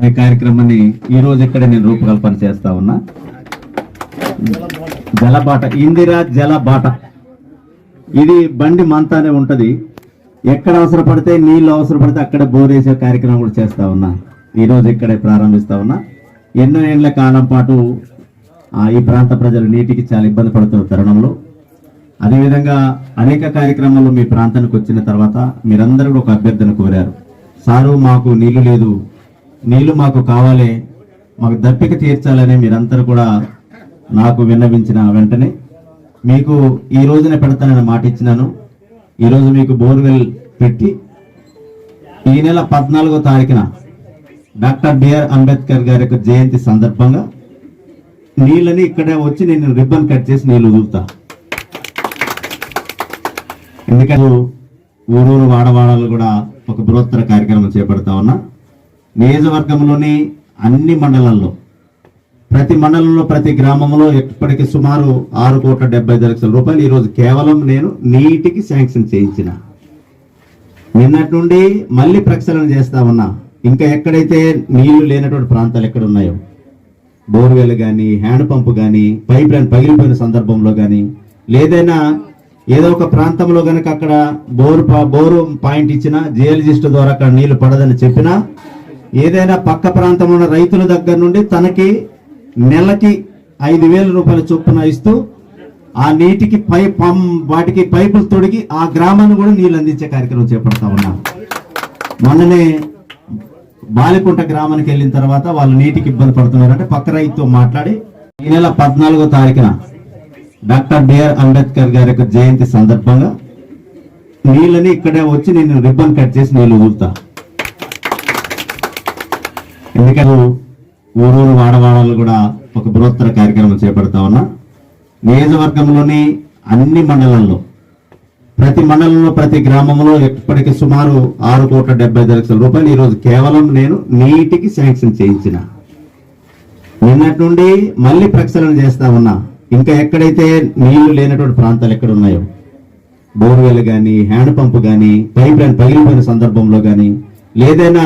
అనే కార్యక్రమాన్ని ఈ రోజు ఇక్కడ నేను రూపకల్పన చేస్తా ఉన్నా. జలబాట ఇందిరా జలబాట. ఇది బండి మంతానే ఉంటుంది. ఎక్కడ అవసరపడితే నీళ్ళు అవసరపడితే అక్కడ బోరేసే కార్యక్రమం కూడా చేస్తా ఉన్నా. ఈ రోజు ఇక్కడే ప్రారంభిస్తా ఉన్నా. ఎన్నో ఏళ్ళ కాలం పాటు ఈ ప్రాంత ప్రజలు నీటికి చాలా ఇబ్బంది పడుతున్న తరుణంలో. అదేవిధంగా అనేక కార్యక్రమాలు మీ ప్రాంతానికి వచ్చిన తర్వాత మీరందరూ కూడా ఒక అభ్యర్థన కోరారు. సారు మాకు నీళ్ళు లేదు. నీళ్ళు మాకు కావాలి మాకు దప్పిక తీర్చాలని మీరందరూ కూడా నాకు విన్నవించిన వెంటనే మీకు ఈ రోజున పెడతానని మాట ఇచ్చినాను. ఈరోజు మీకు బోర్వెల్ పెట్టి ఈ నెల పద్నాలుగో తారీఖున డాక్టర్ బిఆర్ అంబేద్కర్ గారి యొక్క జయంతి సందర్భంగా నీళ్ళని ఇక్కడే వచ్చి నేను రిబ్బన్ కట్ చేసి నీళ్ళు వదులుతా ఎందుకంటే ఊరూరు వాడవాడలు కూడా ఒక బృహత్తర కార్యక్రమం చేపడతా ఉన్నా. నియోజకవర్గంలోని అన్ని మండలాల్లో ప్రతి మండలంలో ప్రతి గ్రామంలో ఇప్పటికి సుమారు ఆరు కోట్ల డెబ్బై ఐదు లక్షల రూపాయలు ఈరోజు కేవలం నేను నీటికి శాంక్షన్ చేయించిన. నిన్నటి నుండి మళ్ళీ ప్రక్షాళన చేస్తా ఉన్నా. ఇంకా ఎక్కడైతే నీళ్ళు లేనటువంటి ప్రాంతాలు ఎక్కడ ఉన్నాయో బోర్వెల్ కానీ హ్యాండ్ పంప్ కానీ పైప్ లైన్ పగిలిపోయిన సందర్భంలో కానీ లేదైనా ఏదో ఒక ప్రాంతంలో కనుక అక్కడ బోరు బోరు పాయింట్ ఇచ్చిన జిఎల్జిస్ట్ ద్వారా అక్కడ నీళ్ళు పడదని చెప్పినా ఏదైనా పక్క ప్రాంతంలో ఉన్న రైతుల దగ్గర నుండి తనకి నెలకి ఐదు వేల రూపాయల చొప్పున ఇస్తూ ఆ నీటికి పై పం వాటికి పైపులు తొడిగి ఆ గ్రామాన్ని కూడా నీళ్ళు అందించే కార్యక్రమం చేపడతా ఉన్నాం. మొన్ననే బాలికుంట గ్రామానికి వెళ్ళిన తర్వాత వాళ్ళు నీటికి ఇబ్బంది పడుతున్నారంటే పక్క రైతుతో మాట్లాడి ఈ నెల పద్నాలుగో తారీఖున డాక్టర్ బిఆర్ అంబేద్కర్ గారి యొక్క జయంతి సందర్భంగా నీళ్ళని ఇక్కడే వచ్చి నేను రిబ్బన్ కట్ చేసి నీళ్ళు వదులుతా ఎందుకంటే ఊరూరు వాడవాడలు కూడా ఒక బృహత్తర కార్యక్రమం చేపడతా ఉన్నా? నియోజకవర్గంలోని అన్ని మండలాల్లో ప్రతి మండలంలో ప్రతి గ్రామంలో ఇప్పటికి సుమారు ఆరు కోట్ల డెబ్బై ఐదు లక్షల రూపాయలు ఈరోజు కేవలం నేను నీటికి శాంక్షన్ చేయించిన. నిన్నటి నుండి మళ్ళీ ప్రక్షాళన చేస్తా ఉన్నా. ఇంకా ఎక్కడైతే నీళ్ళు లేనటువంటి ప్రాంతాలు ఎక్కడ ఉన్నాయో బోర్వెల్ కానీ హ్యాండ్ పంప్ కానీ పైప్ లైన్ పగిలిపోయిన సందర్భంలో కానీ లేదైనా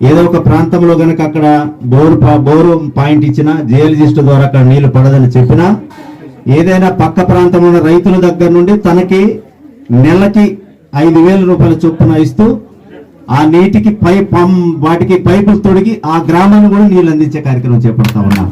ఏదో ఒక ప్రాంతంలో గనక అక్కడ బోరు బోరు పాయింట్ ఇచ్చిన జియాలజిస్ట్ ద్వారా అక్కడ నీళ్ళు పడదని చెప్పినా ఏదైనా పక్క ప్రాంతంలో ఉన్న రైతుల దగ్గర నుండి తనకి నెలకి ఐదు వేల రూపాయల చొప్పున ఇస్తూ ఆ నీటికి పై పం వాటికి పైపులు తొడిగి ఆ గ్రామాన్ని కూడా నీళ్ళు అందించే కార్యక్రమం చేపడతా ఉన్నాం